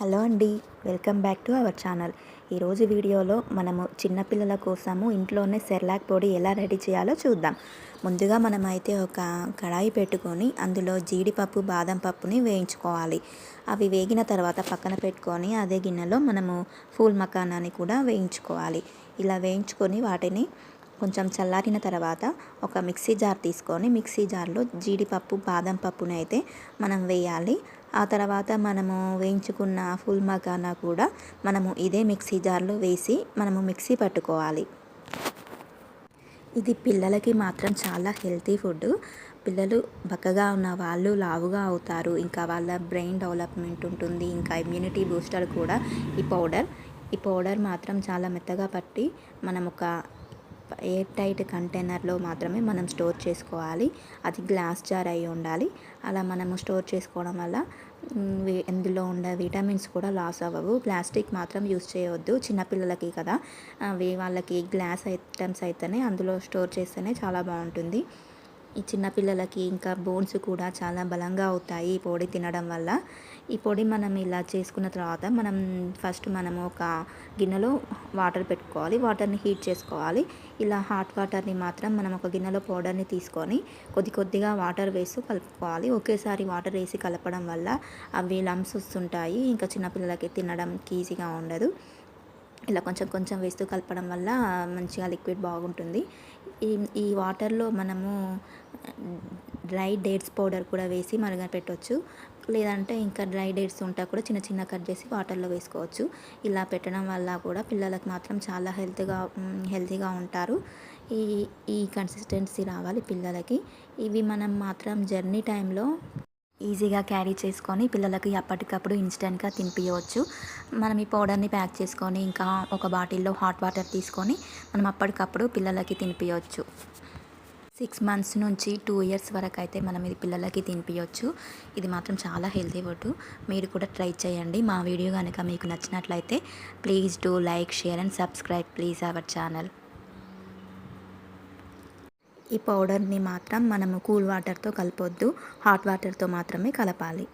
Hello అండి welcome back to our channel. ఈరోజు వీడియోలో మనము చిన్నపిల్లల కోసము ఇంట్లోనే సెర్లాక్ పొడి ఎలా రెడీ చేయాలో చూద్దాం. ముందుగా మనమైతే ఒక కడాయి పెట్టుకొని అందులో జీడిపప్పు బాదం పప్పుని వేయించుకోవాలి. అవి వేగిన తర్వాత పక్కన పెట్టుకొని అదే గిన్నెలో మనము ఫూల్ మకానాన్ని కూడా వేయించుకోవాలి. ఇలా వేయించుకొని వాటిని కొంచెం చల్లారిన తర్వాత ఒక మిక్సీ జార్ తీసుకొని మిక్సీ జార్లో జీడిపప్పు బాదం పప్పుని అయితే మనం వేయాలి. ఆ తర్వాత మనము వేయించుకున్న ఫుల్ మగానా కూడా మనము ఇదే మిక్సీ జార్లో వేసి మనము మిక్సీ పట్టుకోవాలి. ఇది పిల్లలకి మాత్రం చాలా హెల్తీ ఫుడ్. పిల్లలు బక్కగా ఉన్న వాళ్ళు లావుగా అవుతారు. ఇంకా వాళ్ళ బ్రెయిన్ డెవలప్మెంట్ ఉంటుంది. ఇంకా ఇమ్యూనిటీ బూస్టర్ కూడా ఈ పౌడర్. ఈ పౌడర్ మాత్రం చాలా మెత్తగా పట్టి మనం ఒక ఎయిర్ టైట్ కంటైనర్లో మాత్రమే మనం స్టోర్ చేసుకోవాలి. అది గ్లాస్ జార్ అయి ఉండాలి. అలా మనము స్టోర్ చేసుకోవడం వల్ల ఇందులో ఉండే విటమిన్స్ కూడా లాస్ అవ్వవు. ప్లాస్టిక్ మాత్రం యూస్ చేయవద్దు. చిన్నపిల్లలకి కదా. అవి వాళ్ళకి గ్లాస్ ఐటమ్స్ అయితేనే అందులో స్టోర్ చేస్తేనే చాలా బాగుంటుంది. ఈ చిన్నపిల్లలకి ఇంకా బోన్స్ కూడా చాలా బలంగా అవుతాయి ఈ పొడి తినడం వల్ల. ఈ పొడి మనం ఇలా చేసుకున్న తర్వాత మనం ఫస్ట్ మనము ఒక గిన్నెలో వాటర్ పెట్టుకోవాలి. వాటర్ని హీట్ చేసుకోవాలి. ఇలా హాట్ వాటర్ని మాత్రం మనం ఒక గిన్నెలో పౌడర్ని తీసుకొని కొద్ది కొద్దిగా వాటర్ వేస్తూ కలుపుకోవాలి. ఒకేసారి వాటర్ వేసి కలపడం వల్ల అవి లమ్స్ వస్తుంటాయి. ఇంకా చిన్నపిల్లలకి తినడానికి ఈజీగా ఉండదు. ఇలా కొంచెం కొంచెం వేస్తూ కలపడం వల్ల మంచిగా లిక్విడ్ బాగుంటుంది. ఈ ఈ వాటర్లో మనము డ్రై డేట్స్ పౌడర్ కూడా వేసి మరగ పెట్టవచ్చు లేదంటే ఇంకా డ్రై డేట్స్ ఉంటా కూడా చిన్న చిన్న కట్ చేసి వాటర్లో వేసుకోవచ్చు. ఇలా పెట్టడం వల్ల కూడా పిల్లలకు మాత్రం చాలా హెల్త్గా హెల్తీగా ఉంటారు. ఈ ఈ కన్సిస్టెన్సీ రావాలి పిల్లలకి. ఇవి మనం మాత్రం జర్నీ టైంలో ఈజీగా క్యారీ చేసుకొని పిల్లలకి అప్పటికప్పుడు ఇన్స్టెంట్గా తినిపించవచ్చు మనం ఈ పౌడర్ని ప్యాక్ చేసుకొని ఇంకా ఒక బాటిల్లో హాట్ వాటర్ తీసుకొని మనం అప్పటికప్పుడు పిల్లలకి తినిపించవచ్చు సిక్స్ మంత్స్ నుంచి టూ ఇయర్స్ వరకు అయితే మనం ఇది పిల్లలకి తినిపించవచ్చు ఇది మాత్రం చాలా హెల్తీ ఫుడ్ మీరు కూడా ట్రై చేయండి. మా వీడియో కనుక మీకు నచ్చినట్లయితే please do like share and subscribe please our channel. ఈ పౌడర్ని మాత్రం మనము కూల్ వాటర్తో కలపొద్దు హాట్ వాటర్తో మాత్రమే కలపాలి.